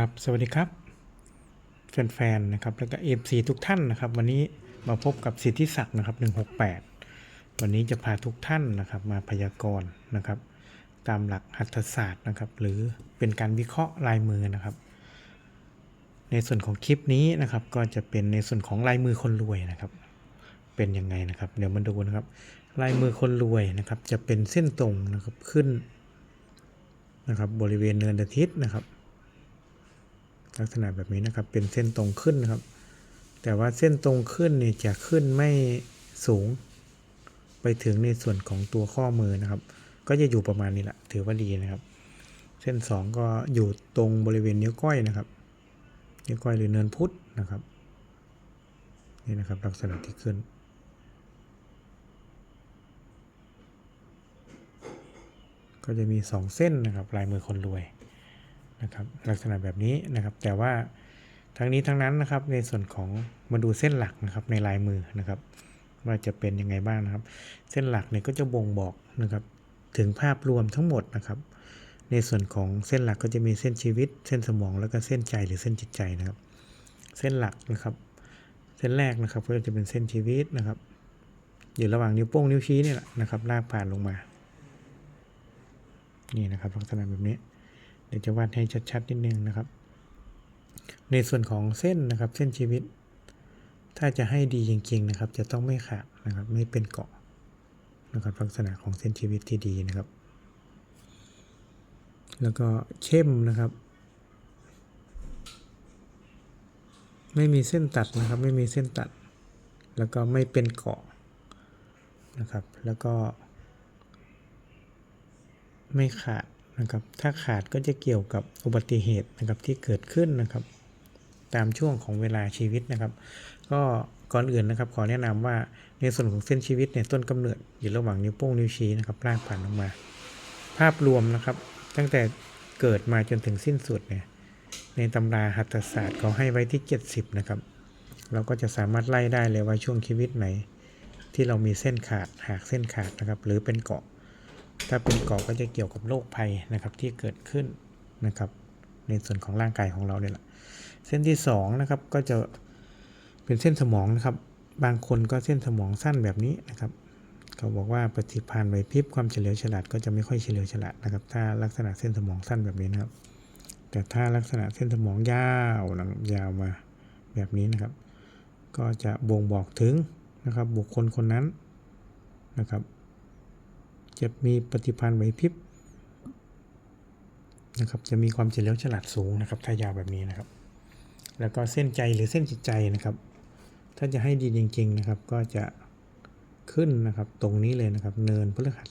ครับ สวัสดีครับ แฟนๆนะครับแล้วก็เอฟซีทุกท่านนะครับ วันนี้มาพบกับสิทธิศักดิ์นะครับ 168 วันนี้จะพาทุกท่านนะครับ มาพยากรณ์นะครับ ตามหลักหัตถศาสตร์นะครับ หรือเป็นการวิเคราะห์ลายมือนะครับ ในส่วนของคลิปนี้นะครับ ก็จะเป็นในส่วนของลายมือคนรวยนะครับ เป็นยังไงนะครับ เดี๋ยวมาดูนะครับ ลายมือคนรวยนะครับ จะเป็นเส้นตรงนะครับขึ้นนะครับ บริเวณเนินอาทิตย์นะครับ ลักษณะแบบนี้นะครับ เป็นเส้นตรงขึ้นนะครับ แต่ว่าเส้นตรงขึ้นนี่จะขึ้นไม่สูง ไปถึงในส่วนของตัวข้อมือนะครับ ก็จะอยู่ประมาณนี้แหละถือว่าดีนะครับ เส้น 2 ก็อยู่ตรงบริเวณนิ้วก้อยนะครับ นิ้วก้อยหรือเนินพุทธนะครับนี่นะครับลักษณะที่ขึ้นก็จะมี 2 เส้นนะครับลายมือคนรวย นะครับลักษณะแบบนี้นะครับ แต่ว่าทั้งนี้ทั้งนั้นนะครับในส่วนของมาดูเส้นหลักนะครับในลายมือนะครับ ว่าจะเป็นยังไงบ้างนะครับ เส้นหลักเนี่ยก็จะบ่งบอกนะครับถึงภาพรวมทั้งหมดนะครับ ในส่วนของเส้นหลักก็จะมีเส้นชีวิต เส้นสมองแล้วก็เส้นใจหรือเส้นจิตใจนะครับ เส้นหลักนะครับ เส้นแรกนะครับก็จะเป็นเส้นชีวิตนะครับ อยู่ระหว่างนิ้วโป้งนิ้วชี้นี่แหละนะครับลากผ่านลงมา นี่นะครับลักษณะแบบนี้ ดี๋ยวจะวาดให้ชัดๆนิดนึงนะครับ ในส่วนของเส้นนะครับ เส้นชีวิต ถ้าจะให้ดีจริงๆนะครับ จะต้องไม่ขาดนะครับ ไม่เป็นเกาะนะครับลักษณะของเส้นชีวิตที่ดีนะครับ แล้วก็เข้มนะครับ ไม่มีเส้นตัดนะครับ ไม่มีเส้นตัด แล้วก็ไม่เป็นเกาะนะครับ แล้วก็ไม่ขาด นะครับ ถ้าขาดก็จะเกี่ยวกับอุบัติเหตุนะครับที่เกิดขึ้นนะครับ ตามช่วงของเวลาชีวิตนะครับ ก็ก่อนอื่นนะครับ ขอแนะนำว่าในส่วนของเส้นชีวิตเนี่ยต้นกำเนิดอยู่ระหว่างนิ้วโป้งนิ้วชี้นะครับลากผ่านลงมา ภาพรวมนะครับ ตั้งแต่เกิดมาจนถึงสิ้นสุดเนี่ยในตำราหัตถศาสตร์เขาให้ไว้ที่ 70 นะครับ เราก็จะสามารถไล่ได้เลยว่าช่วงชีวิตไหน ที่เรามีเส้นขาดหากเส้นขาดนะครับ หรือเป็นเกาะ ถ้าเป็นเกาะก็จะเกี่ยวกับโรคภัยนะครับที่เกิดขึ้นนะครับ ในส่วนของร่างกายของเราเนี่ยแหละ เส้นที่2นะครับก็จะเป็นเส้นสมองนะครับ บางคนก็เส้นสมองสั้นแบบนี้นะครับเขาบอกว่าปฏิภาณไหวพริบความเฉลียวฉลาดก็จะไม่ค่อยเฉลียวฉลาดนะครับ ถ้าลักษณะเส้นสมองสั้นแบบนี้นะครับ แต่ถ้าลักษณะเส้นสมองยาวนะครับยาวมาแบบนี้นะครับ ก็จะบ่งบอกถึงนะครับบุคคลคนนั้นนะครับ จะมีปฏิพันธ์ไหวพริบนะครับจะมีความเฉลียวฉลาดสูงนะครับถ้ายาวแบบนี้นะครับ แล้วก็เส้นใจหรือเส้นจิตใจนะครับ ถ้าจะให้ดีจริง ๆนะครับ ก็จะขึ้นนะครับตรงนี้เลยนะครับ เนินพฤหัส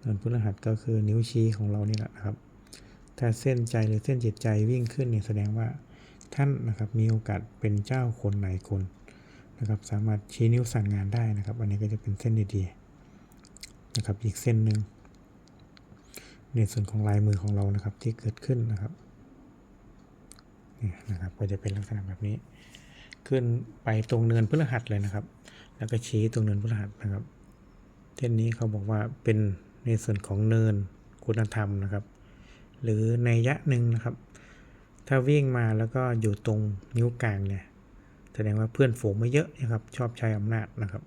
เนินพฤหัสก็คือนิ้วชี้ของเรานี่แหละนะครับ ถ้าเส้นใจหรือเส้นจิตใจวิ่งขึ้นเนี่ยแสดงว่าท่านนะครับมีโอกาสเป็นเจ้าคนนายคนนะครับ สามารถชี้นิ้วสั่งงานได้นะครับ อันนี้ก็จะเป็นเส้นดีๆ นะครับอีกเส้นหนึ่งในส่วนของลายมือของเรานะครับที่เกิดขึ้นนะครับนี่นะครับก็จะเป็นลักษณะแบบนี้ ขึ้นไปตรงเนินพฤหัสเลยนะครับ แล้วก็ชี้ตรงเนินพฤหัสนะครับเส้นนี้เขาบอกว่าเป็นในส่วนของเนินคุณธรรมนะครับ หรือในยะหนึ่งนะครับ ถ้าวิ่งมาแล้วก็อยู่ตรงนิ้วกลางเนี่ยแสดงว่าเพื่อนฝูงไม่เยอะนะครับ ชอบใช้อำนาจนะครับ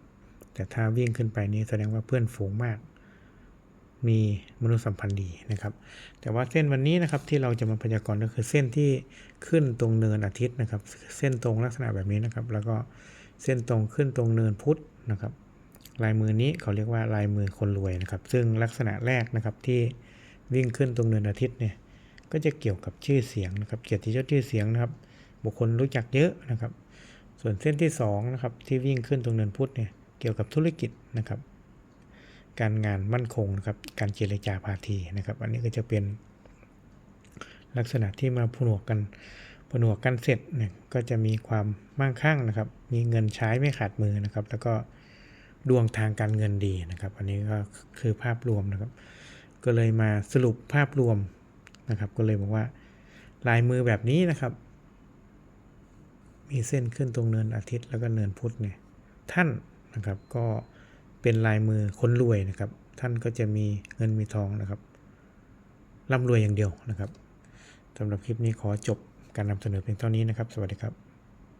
แต่ถ้าวิ่งขึ้นไปนี้แสดงว่าเพื่อนฝูงมาก มีมนุษยสัมพันธ์ดีนะครับ แต่ว่าเส้นวันนี้นะครับที่เราจะมาพยากรณ์ก็คือเส้นที่ขึ้นตรงเนินอาทิตย์นะครับ เส้นตรงลักษณะแบบนี้นะครับ แล้วก็เส้นตรงขึ้นตรงเนินพุธนะครับ ลายมือนี้เขาเรียกว่าลายมือคนรวยนะครับ ซึ่งลักษณะแรกนะครับที่วิ่งขึ้นตรงเนินอาทิตย์เนี่ยก็จะเกี่ยวกับชื่อเสียงนะครับเกียรติยศชื่อเสียงนะครับ บุคคลรู้จักเยอะนะครับ ส่วนเส้นที่2นะครับที่วิ่งขึ้นตรงเนินพุธเนี่ย เกี่ยวกับธุรกิจนะครับ การงานมั่นคงนะครับ การเจรจาพาทีนะครับ อันนี้ก็จะเป็นลักษณะที่มาผนวกกันผนวกกันเสร็จเนี่ยก็จะมีความมั่งคั่งนะครับ มีเงินใช้ไม่ขาดมือนะครับ แล้วก็ดวงทางการเงินดีนะครับ อันนี้ก็คือภาพรวมนะครับ ก็เลยมาสรุปภาพรวมนะครับ ก็เลยบอกว่าลายมือแบบนี้นะครับ มีเส้นขึ้นตรงเนินอาทิตย์แล้วก็เนินพุธเนี่ยท่าน นะครับ ก็เป็นลายมือคนรวยนะครับ ท่านก็จะมีเงินมีทองนะครับร่ำรวยอย่างเดียวนะครับสำหรับคลิปนี้ขอจบการนำเสนอเพียงเท่านี้นะครับ สวัสดีครับ